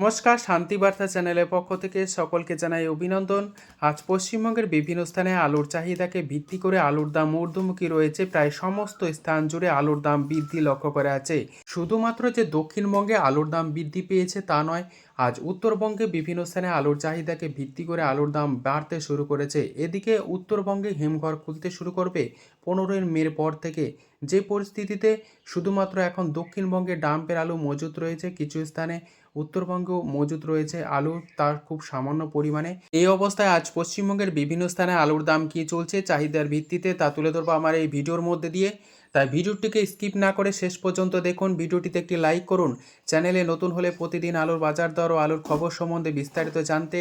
নমস্কার শান্তিবার্তা চ্যানেলের পক্ষ থেকে সকলকে জানাই অভিনন্দন। আজ পশ্চিমবঙ্গের বিভিন্ন স্থানে আলুর চাহিদাকে ভিত্তি করে আলুর দাম ঊর্ধ্বমুখী রয়েছে। প্রায় সমস্ত স্থান জুড়ে আলুর দাম বৃদ্ধি লক্ষ্য করা আছে শুধুমাত্র যে দক্ষিণবঙ্গে আলুর দাম বৃদ্ধি পেয়েছে তা নয়, আজ উত্তরবঙ্গে বিভিন্ন স্থানে আলুর চাহিদাকে ভিত্তি করে আলুর দাম বাড়তে শুরু করেছে। এদিকে উত্তরবঙ্গে হিমঘর খুলতে শুরু করবে পনেরোই মের পর থেকে। যে পরিস্থিতিতে শুধুমাত্র এখন দক্ষিণবঙ্গে ডাম্পের আলু মজুত রয়েছে, কিছু স্থানে উত্তরবঙ্গেও মজুত রয়েছে। আলু তার খুব সামান্য পরিমাণে। এই অবস্থায় আজ পশ্চিমবঙ্গের বিভিন্ন স্থানে আলুর দাম কী চলছে, চাহিদার ভিত্তিতে তা তুলে ধরবো আমার এই ভিডিওর মধ্যে দিয়ে। তাই ভিডিওটিকে স্কিপ না করে শেষ পর্যন্ত দেখুন। ভিডিওটিতে একটি লাইক করুন। চ্যানেলে নতুন হলে প্রতিদিন আলুর বাজার দর ও আলুর খবর সম্বন্ধে বিস্তারিত জানতে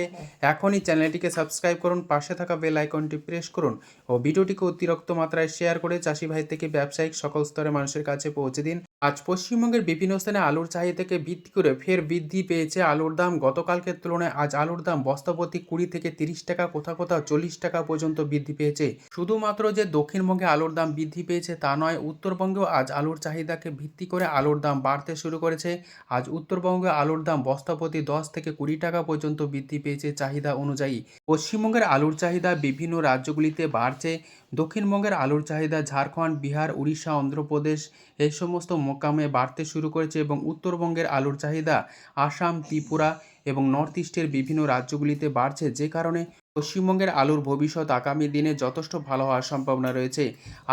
এখনই চ্যানেলটিকে সাবস্ক্রাইব করুন। পাশে থাকা বেল আইকনটি প্রেস করুন ও ভিডিওটিকে অতিরিক্ত মাত্রায় শেয়ার করে চাষি ভাই থেকে ব্যবসায়িক সকল স্তরের মানুষের কাছে পৌঁছে দিন। আজ পশ্চিমবঙ্গের বিভিন্ন স্থানে আলুর চাহিদাকে ভিত্তি করে ফের বৃদ্ধি পেয়েছে আলুর দাম। গতকালকের তুলনায় আজ আলুর দাম বস্তাপতি কুড়ি থেকে তিরিশ টাকা, কোথাও কোথাও চল্লিশ টাকা পর্যন্ত বৃদ্ধি পেয়েছে। শুধুমাত্র যে দক্ষিণবঙ্গে আলুর দাম বৃদ্ধি পেয়েছে তা নয়, উত্তরবঙ্গেও আজ আলুর চাহিদাকে ভিত্তি করে আলুর দাম বাড়তে শুরু করেছে। আজ উত্তরবঙ্গে আলুর দাম বস্তাপতি দশ থেকে কুড়ি টাকা পর্যন্ত বৃদ্ধি পেয়েছে চাহিদা অনুযায়ী। পশ্চিমবঙ্গের আলুর চাহিদা বিভিন্ন রাজ্যগুলিতে বাড়ছে। দক্ষিণবঙ্গের আলুর চাহিদা ঝাড়খণ্ড, বিহার, উড়িষ্যা, অন্ধ্রপ্রদেশ, এই সমস্ত মোকামে বাড়তে শুরু করেছে এবং উত্তরবঙ্গের আলুর চাহিদা আসাম ত্রিপুরা এবং নর্থ ইস্টের বিভিন্ন রাজ্যগুলিতে বাড়ছে, যে কারণে পশ্চিমবঙ্গের আলুর ভবিষ্যৎ আগামী দিনে যথেষ্ট ভালো হওয়ার সম্ভাবনা রয়েছে।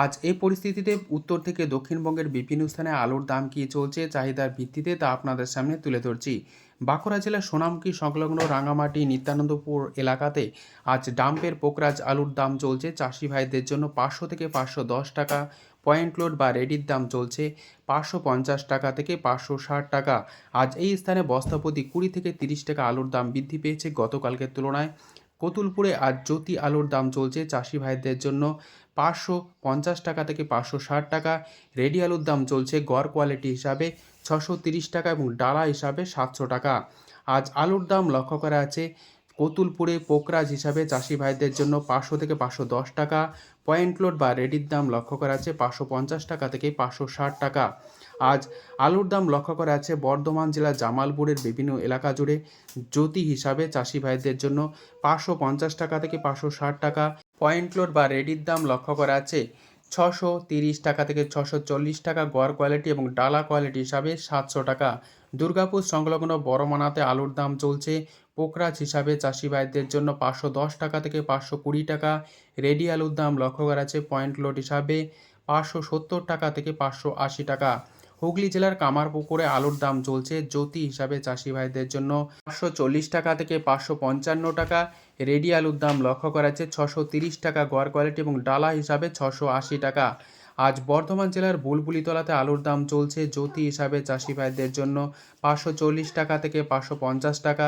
আজ এই পরিস্থিতিতে উত্তর থেকে দক্ষিণবঙ্গের বিভিন্ন স্থানে আলুর দাম কী চলছে, চাহিদার ভিত্তিতে তা আপনাদের সামনে তুলে ধরছি। বাঁকুড়া জেলার সোনামুখী সংলগ্ন রাঙামাটি নিত্যানন্দপুর এলাকাতে আজ ডাম্পের পোকরাজ আলুর দাম চলছে। চাষি ভাইদের জন্য পাঁচশো থেকে পাঁচশো দশ টাকা, পয়েন্ট লোড বা রেডির দাম চলছে পাঁচশো পঞ্চাশ টাকা থেকে পাঁচশো ষাট টাকা। আজ এই স্থানে বস্তাপতি কুড়ি থেকে তিরিশ টাকা আলুর দাম বৃদ্ধি পেয়েছে গতকালকের তুলনায়। কতুলপুরে আজ জ্যোতি আলুর দাম চলছে চাষি ভাইদের জন্য পাঁচশো পঞ্চাশ টাকা থেকে পাঁচশো ষাট টাকা। রেডি আলুর দাম চলছে গড় কোয়ালিটি হিসাবে ছশো তিরিশ টাকা এবং ডালা হিসাবে সাতশো টাকা। আজ আলুর দাম লক্ষ্য করা আছে কতুলপুরে পোকরাজ হিসাবে চাষি ভাইদের জন্য পাঁচশো থেকে পাঁচশো দশ টাকা, পয়েন্ট লোড বা রেডির দাম লক্ষ্য করা আছে পাঁচশো পঞ্চাশ টাকা থেকে পাঁচশো ষাট টাকা। আজ আলুর দাম লক্ষ্য করা আছে বর্ধমান জেলা জামালপুরের বিভিন্ন এলাকা জুড়ে। জ্যোতি হিসাবে চাষি ভাইদের জন্য পাঁচশো পঞ্চাশ টাকা থেকে পাঁচশো ষাট টাকা, পয়েন্ট লোড বা রেডির দাম লক্ষ্য করা আছে ছশো তিরিশ টাকা থেকে ছশো চল্লিশ টাকা গড় কোয়ালিটি এবং ডালা কোয়ালিটি হিসাবে সাতশো টাকা। দুর্গাপুর সংলগ্ন বড়মানাতে আলুর দাম চলছে। পোকরাজ হিসাবে চাষি ভাইদের জন্য পাঁচশো দশ টাকা থেকে পাঁচশো কুড়ি টাকা। রেডি আলুর দাম লক্ষ্য করা আছে পয়েন্ট লোড হিসাবে পাঁচশো সত্তর টাকা থেকে পাঁচশো আশি টাকা। হুগলি জেলার কামার পুকুরে আলুর দাম চলছে জ্যোতি হিসাবে চাষি ভাইদের জন্য। পাঁচশো চল্লিশ টাকা থেকে পাঁচশো পঞ্চান্ন টাকা। রেডি আলুর দাম লক্ষ্য করা যাচ্ছে ছশো তিরিশ টাকা গড় কোয়ালিটি এবং ডালা হিসাবে ছশো আশি টাকা। আজ বর্ধমান জেলার বুলবুলিতলাতে আলুর দাম চলছে জ্যোতি হিসাবে চাষি ভাইদের জন্য পাঁচশো চল্লিশ টাকা থেকে পাঁচশো পঞ্চাশ টাকা।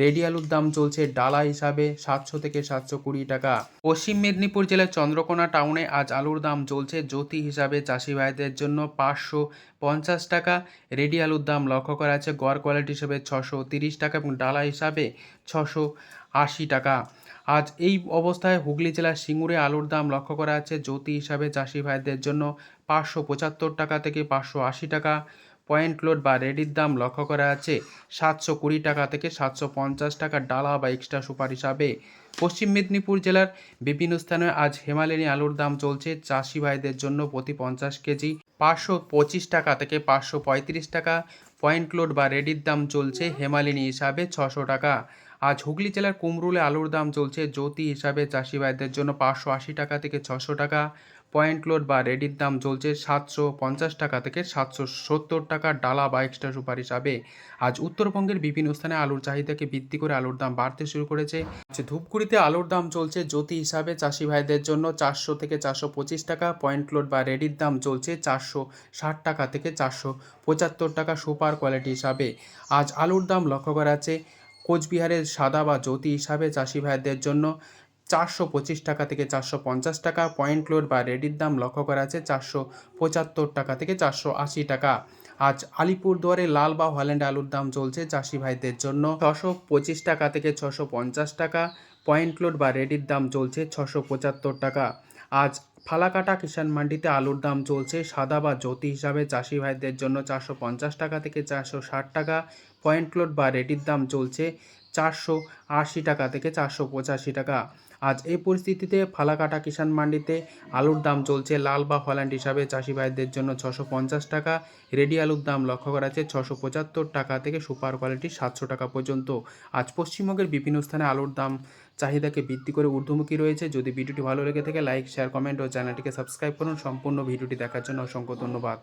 রেডি আলুর দাম চলছে ডালা হিসাবে সাতশো থেকে সাতশো কুড়ি টাকা। পশ্চিম মেদিনীপুর জেলার চন্দ্রকোনা টাউনে আজ আলুর দাম চলছে জ্যোতি হিসাবে চাষি ভাইদের জন্য পাঁচশো পঞ্চাশ টাকা। রেডি আলুর দাম লক্ষ্য করা আছে গড় কোয়ালিটি হিসাবে ছশো তিরিশ টাকা এবং ডালা হিসাবে ছশো আশি টাকা। আজ এই অবস্থায় হুগলি জেলার সিঙ্গুরে আলুর দাম লক্ষ্য করা আছে জ্যোতি হিসাবে চাষি ভাইদের জন্য পাঁচশো পঁচাত্তর টাকা থেকে পাঁচশো আশি টাকা। পয়েন্ট লোড বা রেডির দাম লক্ষ্য করা আছে সাতশো কুড়ি টাকা থেকে সাতশো পঞ্চাশ টাকা ডালা বা এক্সট্রা সুপার হিসাবে। পশ্চিম মেদিনীপুর জেলার বিভিন্ন স্থানে আজ হেমালিনী আলুর দাম চলছে। চাষি ভাইদের জন্য প্রতি পঞ্চাশ কেজি পাঁচশো পঁচিশ টাকা থেকে পাঁচশো পঁয়ত্রিশ টাকা। পয়েন্ট লোড বা রেডির দাম চলছে হেমালিনী হিসাবে ছশো টাকা। আজ হুগলি জেলার কুমরুলে আলুর দাম চলছে জ্যোতি হিসাবে চাষি ভাইদের জন্য পাঁচশো আশি টাকা থেকে ছশো টাকা, পয়েন্ট লোড বা রেডির দাম চলছে সাতশো পঞ্চাশ টাকা থেকে সাতশো সত্তর টাকা ডালা বা এক্সট্রা সুপার হিসাবে। আজ উত্তরবঙ্গের বিভিন্ন স্থানে আলুর চাহিদাকে ভিত্তি করে আলুর দাম বাড়তে শুরু করেছে। ধূপগুড়িতে আলুর দাম চলছে জ্যোতি হিসাবে চাষি ভাইদের জন্য চারশো থেকে চারশো পঁচিশ টাকা, পয়েন্ট লোড বা রেডির দাম চলছে চারশো ষাট টাকা থেকে চারশো পঁচাত্তর টাকা সুপার কোয়ালিটি হিসাবে। আজ আলুর দাম লক্ষ্য করা আছে কোচবিহারের সাদা বা জ্যোতি হিসাবে চাষি ভাইদের জন্য চারশো পঁচিশ টাকা থেকে চারশো পঞ্চাশ টাকা, পয়েন্ট লোড বা রেডির দাম লক্ষ্য করা আছে চারশো পঁচাত্তর টাকা থেকে চারশো আশি টাকা। আজ আলিপুরদুয়ারে লাল বা হল্যান্ড আলুর দাম চলছে চাষি ভাইদের জন্য ছশো পঁচিশ টাকা থেকে ছশো পঞ্চাশ টাকা, পয়েন্ট লোড বা রেডির দাম চলছে ছশো পঁচাত্তর টাকা। আজ ফালাকাটা কিষাণ মান্ডিতে আলুর দাম চলছে সাদা বা জ্যোতি হিসাবে। চাষি ভাইদের জন্য চারশো পঞ্চাশ টাকা থেকে চারশো ষাট টাকা। পয়েন্ট লোড বা রেডির দাম চলছে চারশো আশি টাকা থেকে চারশো পঁচাশি টাকা। আজ এই পরিস্থিতিতে ফালাকাটা কিষাণ মান্ডিতে আলুর দাম চলছে লাল বা হল্যান্ড হিসাবে চাষি ভাইদের জন্য ছশো পঞ্চাশ টাকা। রেডি আলুর দাম লক্ষ্য করা যাচ্ছে ছশো পঁচাত্তর টাকা থেকে সুপার কোয়ালিটি সাতশো টাকা পর্যন্ত। আজ পশ্চিমবঙ্গের বিভিন্ন স্থানে আলুর দাম চাহিদাকে ভিত্তি করে ঊর্ধ্বমুখী রয়েছে। যদি ভিডিওটি ভালো লেগে থাকে, লাইক শেয়ার কমেন্ট ও চ্যানেলটিকে সাবস্ক্রাইব করুন। সম্পূর্ণ ভিডিওটি দেখার জন্য অসংখ্য ধন্যবাদ।